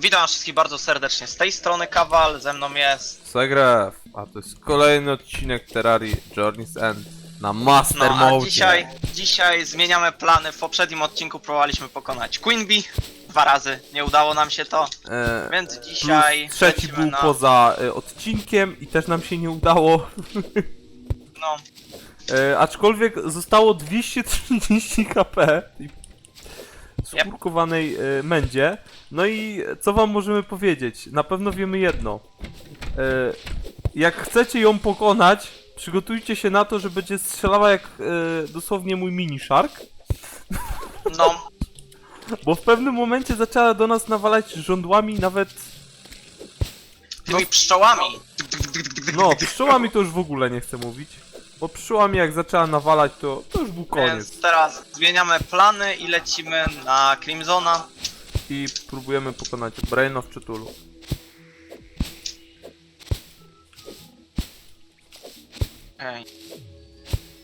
Witam wszystkich bardzo serdecznie. Z tej strony Kawal, ze mną jest. Zagraf, a to jest kolejny odcinek Terrarii Journey's End na Master No, a Mode. dzisiaj, dzisiaj zmieniamy plany. W poprzednim odcinku próbowaliśmy pokonać Queen Bee. Dwa razy nie udało nam się to, E, więc dzisiaj. plus trzeci lecimy był na, poza e, odcinkiem i też nam się nie udało. No, E, aczkolwiek zostało 230 HP i skórkowanej e, mędzie. No i co wam możemy powiedzieć? Na pewno wiemy jedno. E, jak chcecie ją pokonać, przygotujcie się na to, że będzie strzelała jak e, dosłownie mój mini shark. no, Bo w pewnym momencie zaczęła do nas nawalać żądłami nawet... tymi pszczołami. No, pszczołami to już w ogóle nie chcę mówić. Bo pszczołami jak zaczęła nawalać, to, to już był koniec. Więc teraz zmieniamy plany i lecimy na Crimsona. I próbujemy pokonać Brain of Cthulhu. Ej,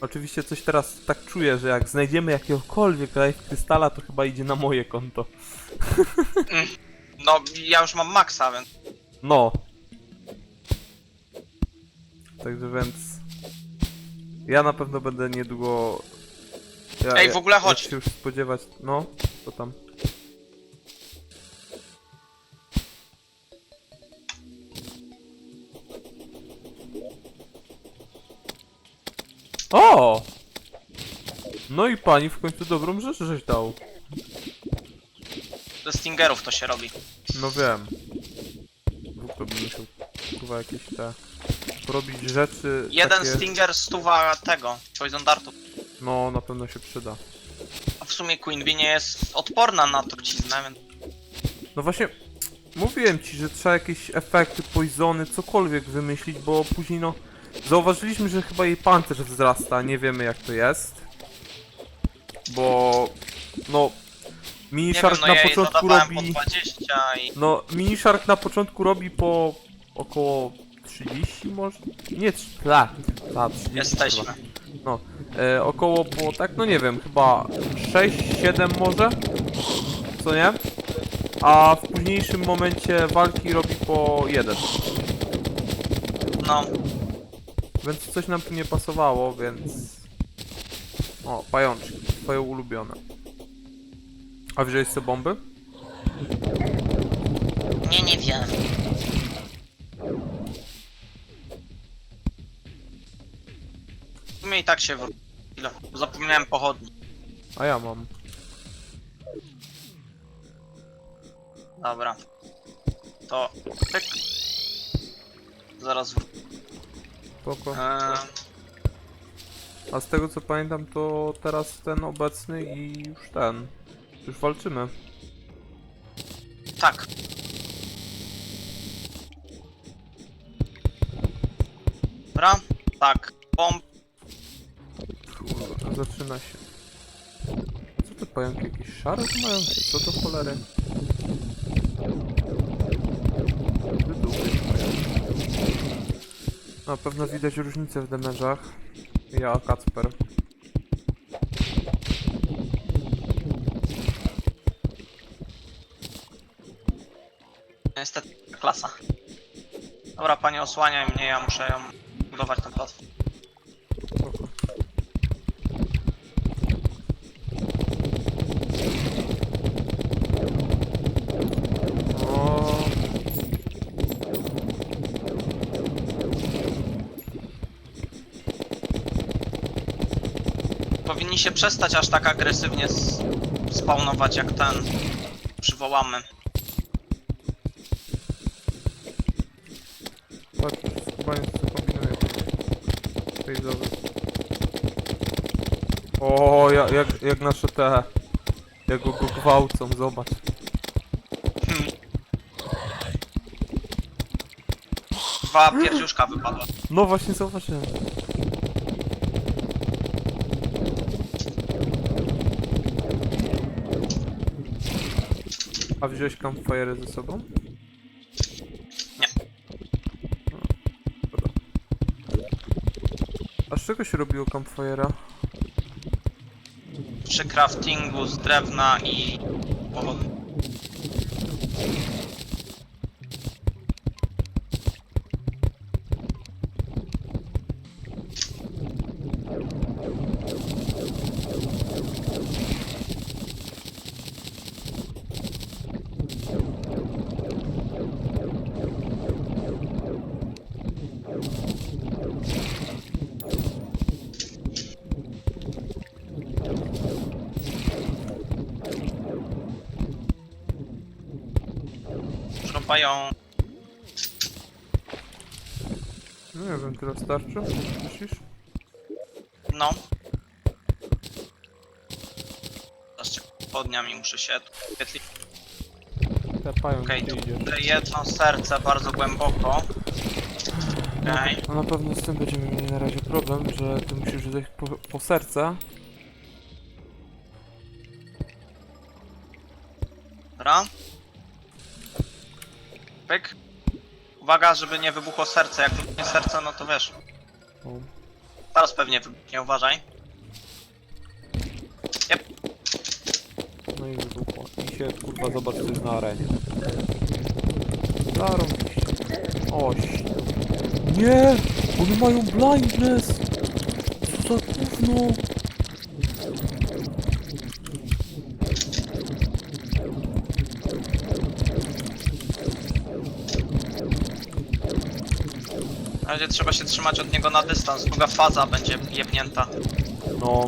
Oczywiście coś teraz tak czuję, że jak znajdziemy jakiegokolwiek life krystala, to chyba idzie na moje konto. No, ja już mam maksa, więc. No. Także więc... Ja na pewno będę niedługo... Ja, Ej, w ogóle jak chodź. się już spodziewać... No, co tam? O! No i pani w końcu dobrą rzecz żeś dał. Ze Stingerów to się robi. No wiem. Bóg to by musiał chyba jakieś te... Porobić rzeczy Jeden takie... Stinger stuwa tego, Poison Dartu. No, na pewno się przyda. A w sumie Queen Bee nie jest odporna na truciznę, więc. No właśnie, mówiłem ci, że trzeba jakieś efekty, poisony, cokolwiek wymyślić, bo później no... Zauważyliśmy, że chyba jej pancerz wzrasta, nie wiemy jak to jest. Bo... No... Mini Nie Shark wiem, no na ja jej początku dodawałem robi... po 20 i... No, Mini Shark na początku robi po... Około 30 może? Nie, tak, tak, 30 Jesteśmy. chyba. No, e, około po, tak, no nie wiem, chyba 6-7 może? Co nie? A w późniejszym momencie walki robi po 1. No, Więc coś nam tu nie pasowało, więc... O, pajączki, twoje ulubione. A wziąłeś sobie bomby? nie, nie wiem. Sumie i tak się wróci. Zapomniałem pochodni. A ja mam. Dobra. To... Pyk. Zaraz wrócę. Spoko. Eee, A z tego co pamiętam, to teraz ten obecny i już ten. Już walczymy. tak. Dobra, tak. Się. Co te pająki? Jakiś szarek mają? Co to cholery? Na pewno widać różnicę w damage'ach. Ja, Kacper. Niestety klasa. Dobra, panie osłaniaj mnie, ja muszę ją budować ten platform. Spoko. O, Powinni się przestać aż tak agresywnie spawnować jak ten przywołamy. patrz, co kombinuję. Fejzowy. O, jak, jak, jak nasze te... Jak go, go gwałcą, zobacz. Dwa pierdziuszka wypadła. No właśnie zauważyłem. A wziąłeś campfire ze sobą? Nie. A z czego się robiło campfire'a? Przy craftingu z drewna i pochodni. Pają. No nie wiem, tyle starczy? Myślisz? No. Zobaczcie, podniami muszę się tu świetlić. Tepają, Okej, gdzie tu idziesz. tutaj jedno serce bardzo głęboko. Okej. No na pewno z tym będziemy mieli na razie problem, że ty musisz zejść po, po serce. Uwaga, żeby nie wybuchło serce. Jak wybuchnie serce, no to wiesz. Teraz pewnie wybuchnie, uważaj. Jep. No i wybuchło. I się kurwa zobacz co jest na arenie. Zarobiście. Oś. Nie! One mają blindness! Co za gówno! Razie trzeba się trzymać od niego na dystans. Druga faza będzie jebnięta. No.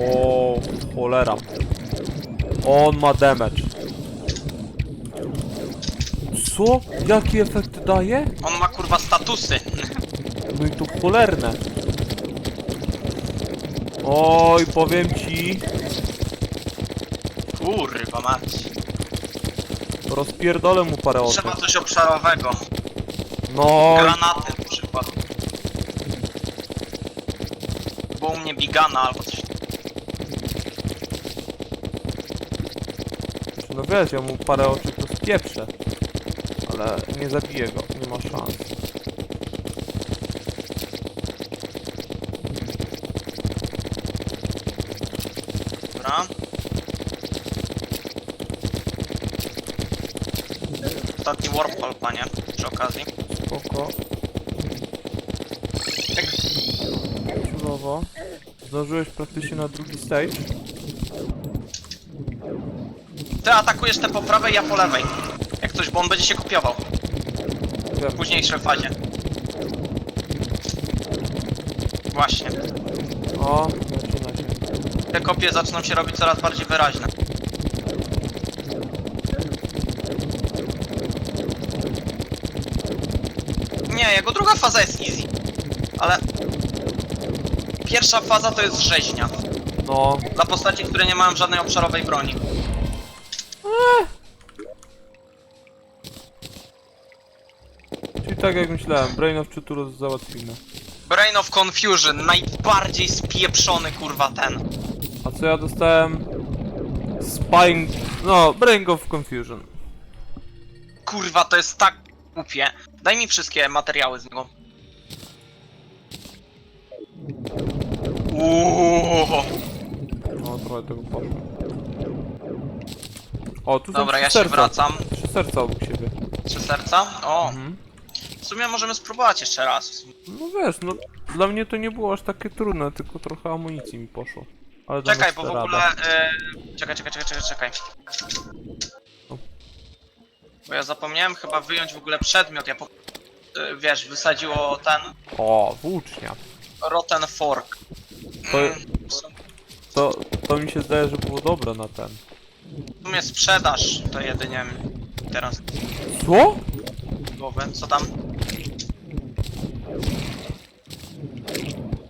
O, cholera. On ma damage. Co? Jaki efekt daje? On ma kurwa statusy. No i to cholerne. Oj, powiem ci, Kurwa mać. rozpierdolę mu parę osób. Trzeba coś obszarowego. No, Granaty na przykład. Bo u mnie bigana albo coś. no wiesz, ja mu parę oczy to spieprzę. Ale nie zabiję go, nie ma szans. Dobra. Warp panie, przy okazji. Spoko. Cudowno. Zdążyłeś praktycznie na drugi stage. Ty atakujesz te po prawej, ja po lewej. Jak coś, bo on będzie się kopiował Wiem. w późniejszej fazie. Właśnie. O, zaczyna się. Te kopie zaczną się robić coraz bardziej wyraźne. Nie, jego druga faza jest easy. Ale... Pierwsza faza to jest rzeźnia. No, Dla postaci, które nie mają żadnej obszarowej broni. czyli tak jak myślałem, Brain of Chuturo załatwimy. Brain of Confusion, najbardziej spieprzony kurwa ten. A co ja dostałem? Spying... No, Brain of Confusion. Kurwa, to jest tak głupie. Daj mi wszystkie materiały z niego. Uuuu. No, trochę tego poszło. O, tu Dobra, są ja się serca. wracam. Trzy serca obok siebie. Trzy serca? O, Mhm. w sumie możemy spróbować jeszcze raz. No wiesz, no dla mnie to nie było aż takie trudne, tylko trochę amunicji mi poszło. Ale Czekaj, bo w sobie ogóle... radę. Czekaj, czekaj, czekaj, czekaj, czekaj. Bo ja zapomniałem chyba wyjąć w ogóle przedmiot. Ja po... y, Wiesz, wysadziło ten O, włócznia. Rotten Fork. To- Mm, To, to mi się zdaje, że było dobre na ten. W sumie sprzedaż to jedynie mi teraz Co? głowy. Co tam?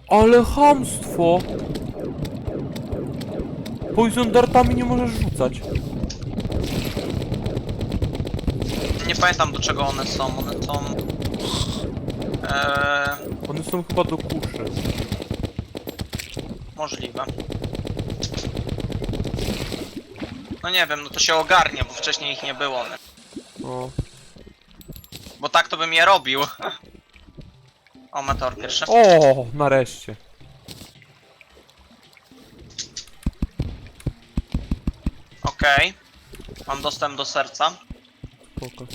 Ale chamstwo! Poison dartami nie możesz rzucać. Nie pamiętam do czego one są. One są... Eee, One są chyba do kuszy. możliwe. No nie wiem, no to się ogarnie, bo wcześniej ich nie było. No. Bo tak to bym je robił. O, meteor pierwszy. O, nareszcie. Okej. Mam dostęp do serca. Spoko.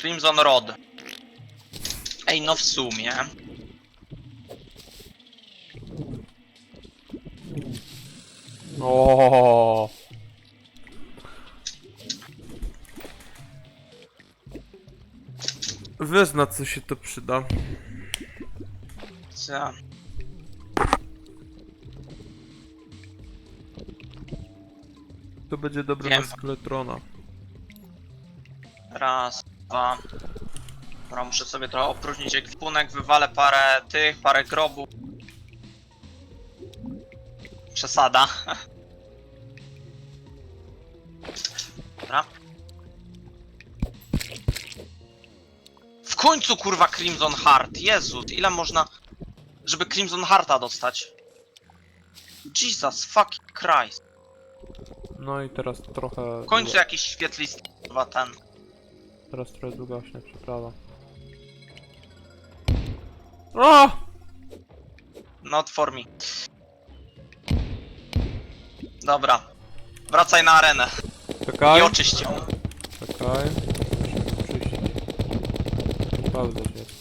Crimson Rod. Ej, no w sumie. O. Wiesz co się to przyda. Co? To będzie dobre Wiem. na skeletrona. Raz, dwa. Dobra, muszę sobie trochę opróżnić ekwipunek, wywalę parę tych, parę grobów. Przesada. Dobra. W końcu kurwa Crimson Heart. Jezu, ile można... Żeby Crimson Hearta dostać? Jesus fucking Christ. No i teraz trochę... W końcu jakiś świetlisty kurwa ten. Teraz trochę długaśnie przeprawa. A! Not for me. Dobra. Wracaj na arenę Czekaj. i oczyść ją. Czekaj. Muszę czyścić. Naprawdę jest.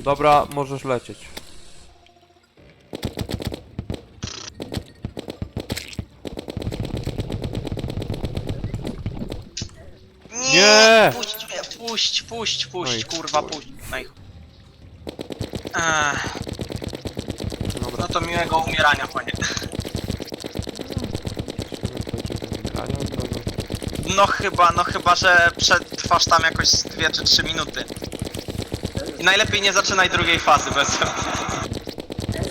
Dobra, możesz lecieć. Nie! Puść mnie, puść, puść, puść, No i kurwa, chuj. puść. No i chuj. Ech, Dobra. no to miłego umierania, panie. No chyba, no chyba, że przetrwasz tam jakoś z 2 czy 3 minuty. I najlepiej nie zaczynaj drugiej fazy bez.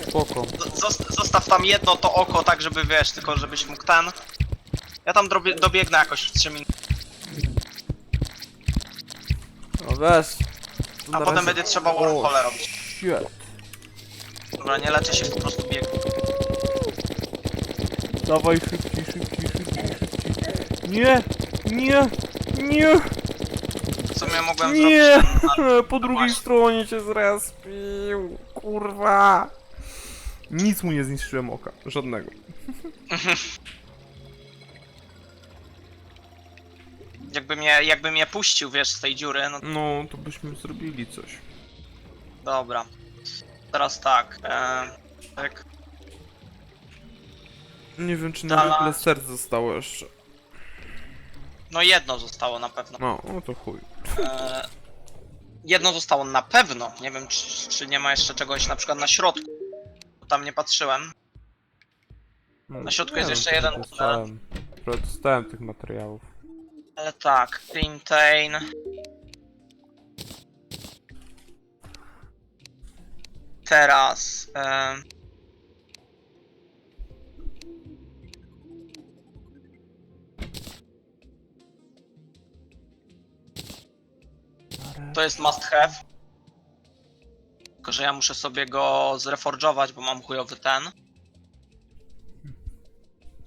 Spoko. Zost- Zostaw tam jedno to oko, tak żeby wiesz, tylko żebyś mógł ten. Ja tam dobiegnę jakoś w 3 minuty, weź. a potem będzie trzeba warhole robić. Shit. Dobra, nie leczę się, po prostu biegnę. Dawaj szybciej, szybciej, szybciej, szybciej. Nie! Nie! Nie! W sumie mogłem Nie! zrobić Po drugiej właśnie. stronie cię zrespił. Kurwa! Nic mu nie zniszczyłem oka. Żadnego. Jakby mnie, jakby mnie puścił, wiesz, z tej dziury, no No, to byśmy zrobili coś. dobra. Teraz tak, e, tak. Nie wiem, czy Dala. nawet ile serc zostało jeszcze. No jedno zostało na pewno. No, no to chuj. E, jedno zostało na pewno. Nie wiem, czy, czy nie ma jeszcze czegoś na przykład na środku. Bo Tam nie patrzyłem. No, Na środku nie jest wiem, jeszcze jeden Dostałem, trochę dostałem tych materiałów. Ale tak, Clintain. Teraz. E, to jest must have. Tylko, że ja muszę sobie go zreforgować, bo mam chujowy ten.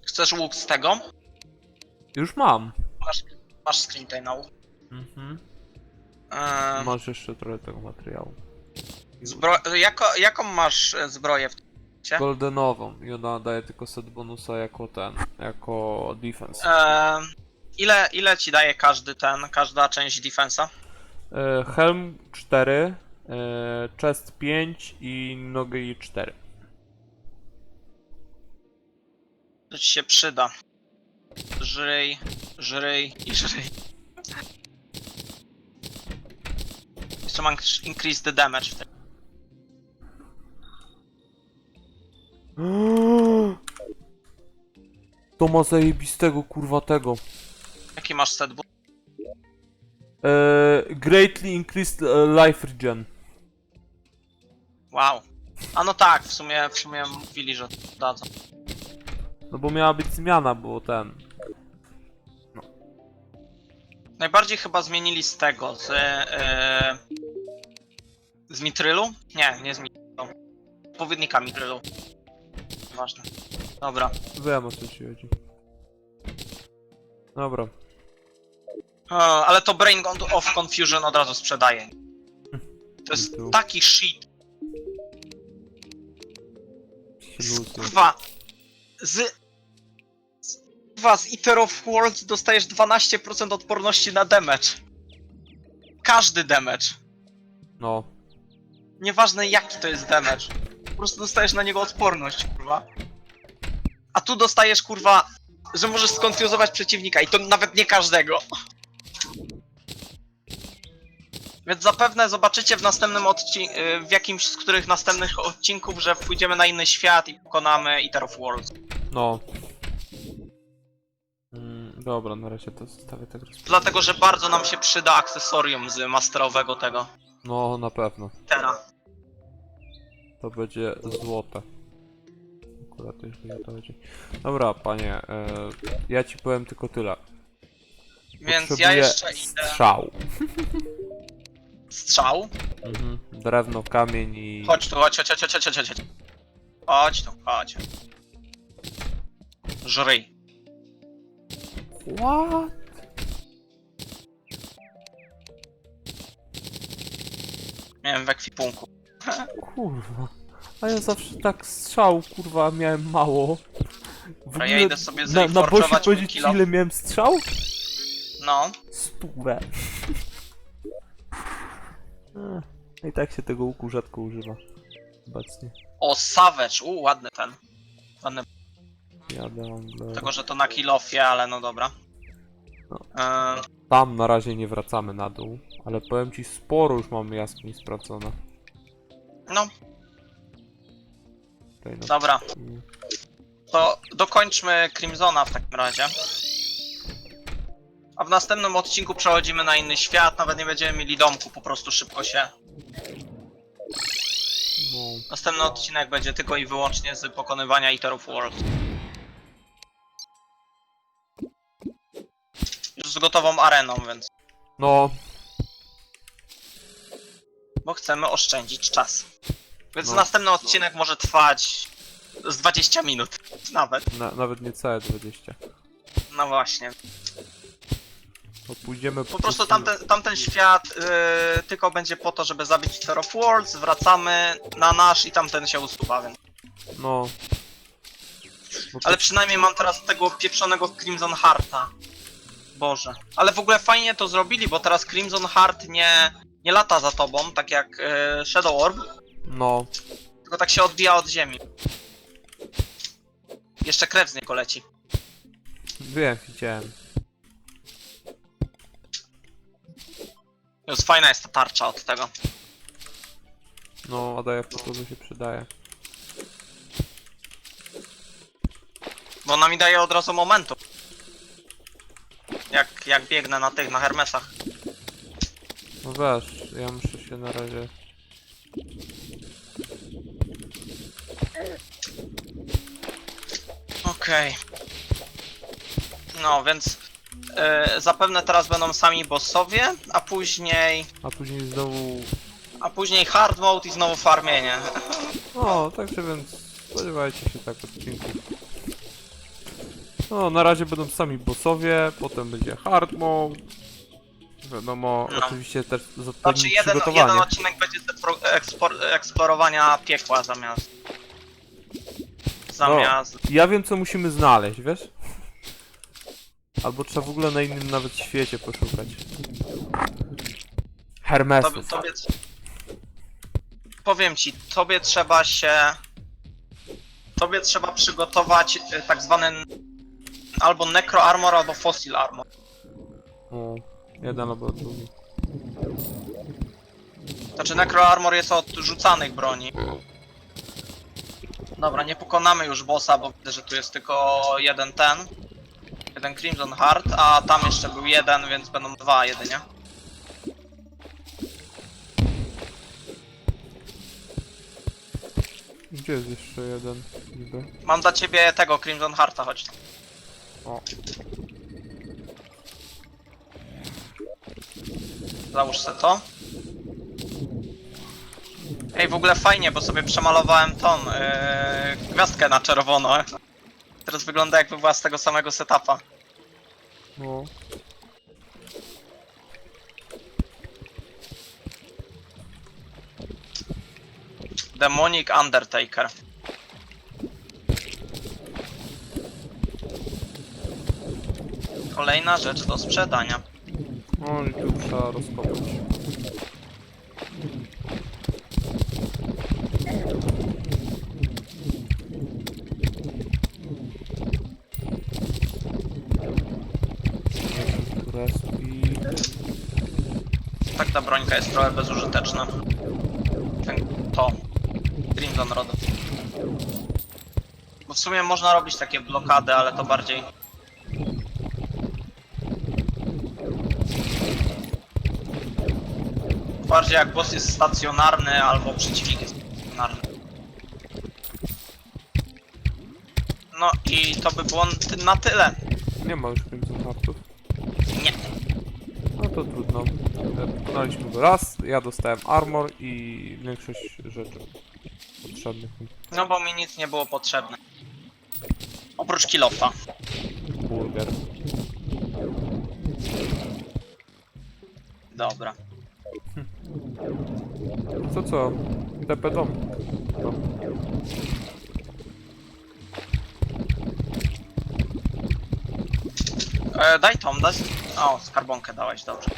Chcesz łuk z tego? Już mam. Masz, masz Clintain na łuk. Mhm. E, Masz jeszcze trochę tego materiału. Zbro- jako, jaką masz e, zbroję w Cie? Goldenową i ona daje tylko set bonusa jako ten, jako defense. Eee, ile, ile ci daje każdy ten, każda część defensa? E, helm 4, e, chest 5 i nogi 4. To ci się przyda. Żryj, żryj i żryj. Jeszcze mam increase the damage w tym. To ma zajebistego kurwa tego. Jaki masz set bu- E, greatly increased e, life regen. Wow. A no tak, w sumie, w sumie mówili, że dadzą. No bo miała być zmiana, bo ten. Najbardziej chyba zmienili z tego, z... E, z Mitrylu? Nie, nie z Mitrylu. Odpowiednika Mitrylu. Ważne. Dobra. Wiem o co ci chodzi. Dobra. O, ale to Brain of Confusion od razu sprzedaje. To jest Tu. taki shit. Kurwa. Z... Kurwa, z Eater of Worlds dostajesz 12% odporności na damage. Każdy damage. No. Nieważne jaki to jest damage. Po prostu dostajesz na niego odporność, kurwa. A tu dostajesz, kurwa, że możesz skonfuzować przeciwnika i to nawet nie każdego. Więc zapewne zobaczycie w następnym odcinku, w jakimś z których następnych odcinków, że pójdziemy na inny świat i pokonamy Eater of Worlds. No. Dobra, na razie to zostawię tak. Dlatego, że bardzo nam się przyda akcesorium z masterowego tego No, na pewno. Tera. To będzie złote. Akurat jeśli o to chodzi. Dobra, panie, e, ja ci powiem tylko tyle. Więc ja Potrzebuję jeszcze idę. strzał. Strzał. Mhm. Drewno, kamień i... Chodź tu, chodź, chodź, chodź, chodź, chodź, chodź, chodź. Chodź tu, chodź. Żryj. What? Miałem w ekwipunku. Kurwa. A ja zawsze tak strzał, kurwa, miałem mało. W Dobra, ja idę sobie na, na bosie zreforczować mój powiedzieć kilo. ile miałem strzał? No. Stówę. A, I tak się tego łuku rzadko używa. Obecnie. O, Savage. U, ładny ten. Ładny, Jadę Anglo. tego, że to na kilofie, ale no dobra. No. Eee, Tam na razie nie wracamy na dół, ale powiem ci, sporo już mam jaskiń sprawdzone. no, Tutaj na... dobra. To dokończmy Crimsona w takim razie. A w następnym odcinku przechodzimy na inny świat, nawet nie będziemy mieli domku, po prostu szybko się. No, Następny odcinek będzie tylko i wyłącznie z pokonywania of World. Gotową areną, więc. no, Bo chcemy oszczędzić czas. Więc No. następny odcinek może trwać z 20 minut. Nawet. na, nawet nie całe 20. No właśnie. To pójdziemy Po prostu tamten, tamten świat yy, tylko będzie po to, żeby zabić Eater of Worlds, wracamy na nasz i tamten się usuwa, więc. No. Bo Ale przynajmniej mam teraz tego pieprzonego Crimson Hearta. Boże. Ale w ogóle fajnie to zrobili, bo teraz Crimson Heart nie, nie lata za tobą, tak jak yy, Shadow Orb, No, tylko tak się odbija od ziemi. Jeszcze krew z niego leci. wiem, widziałem. Już fajna jest ta tarcza od tego. No, a daje to się przydaje. Bo ona mi daje od razu momentu. Jak, jak biegnę na tych, na Hermesach. No wiesz, ja muszę się na razie... Okej. No, więc e, zapewne teraz będą sami bossowie, a później A później znowu... a później hard mode i znowu farmienie. No, także więc spodziewajcie się tak odcinków. No, na razie będą sami bossowie, potem będzie hard mode. Wiadomo, No. oczywiście też z Znaczy odpowiednim jeden, jeden przygotowaniem. odcinek będzie pro, ekspor, eksplorowania piekła zamiast... Zamiast... Ja wiem co musimy znaleźć, wiesz? Albo trzeba w ogóle na innym nawet świecie poszukać. Hermesów. Tobie, tobie... Powiem ci, tobie trzeba się... Tobie trzeba przygotować e, tak zwany albo necro armor, albo fossil armor. O, jeden albo drugi. Znaczy necro armor jest od rzucanych broni. Dobra, nie pokonamy już bossa, bo widzę, że tu jest tylko jeden ten. Jeden Crimson Heart, a tam jeszcze był jeden, więc będą dwa jedynie. Gdzie jest jeszcze jeden niby? Mam dla ciebie tego Crimson Hearta, chodź. O, Załóż se to. Ej, w ogóle fajnie, bo sobie przemalowałem tą yy, gwiazdkę na czerwono. Teraz wygląda jakby była z tego samego setupa. no. Demonic Undertaker. Kolejna rzecz do sprzedania. No i tu trzeba rozkopać. Tak ta brońka jest trochę bezużyteczna. Ten, to. Crimson Rod. Bo w sumie można robić takie blokady, ale to bardziej Bardziej jak boss jest stacjonarny albo przeciwnik jest stacjonarny. No i to by było na tyle. Nie ma już Crimson Heartów. Nie. No to trudno. Pokonaliśmy go raz, ja dostałem armor i większość rzeczy potrzebnych. No bo mi nic nie było potrzebne. Oprócz kilofa. Burger. Dobra. Co co? DP dom. To. E, daj Tom, daj. O, skarbonkę dałeś, dobrze.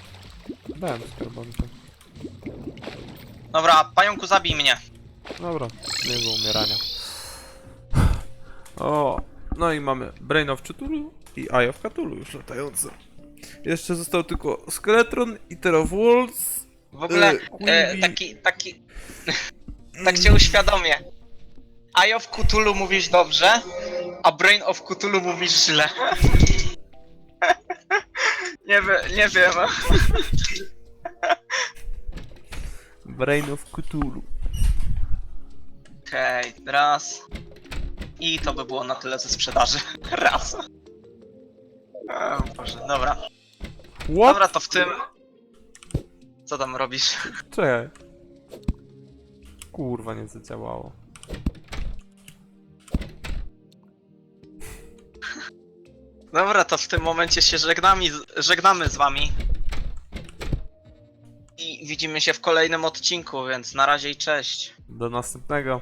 Dałem skarbonkę. Dobra, pająku zabij mnie. Dobra, miłego umierania. O, no i mamy Brain of Cthulhu i Eye of Cthulhu już latające. Jeszcze został tylko Skeletron i Terror of Walls. W ogóle E, e, taki, taki. tak cię uświadomię. Eye of Cthulhu mówisz dobrze, a Brain of Cthulhu mówisz źle. nie wiem, nie wiem. Brain of Cthulhu. Okej, raz. I to by było na tyle ze sprzedaży. Raz. O Boże, dobra. What? Dobra, to w tym. Co tam robisz? Czekaj. Kurwa, nie zadziałało. Dobra, to w tym momencie się żegnamy, żegnamy z wami. I widzimy się w kolejnym odcinku, więc na razie i cześć. Do następnego.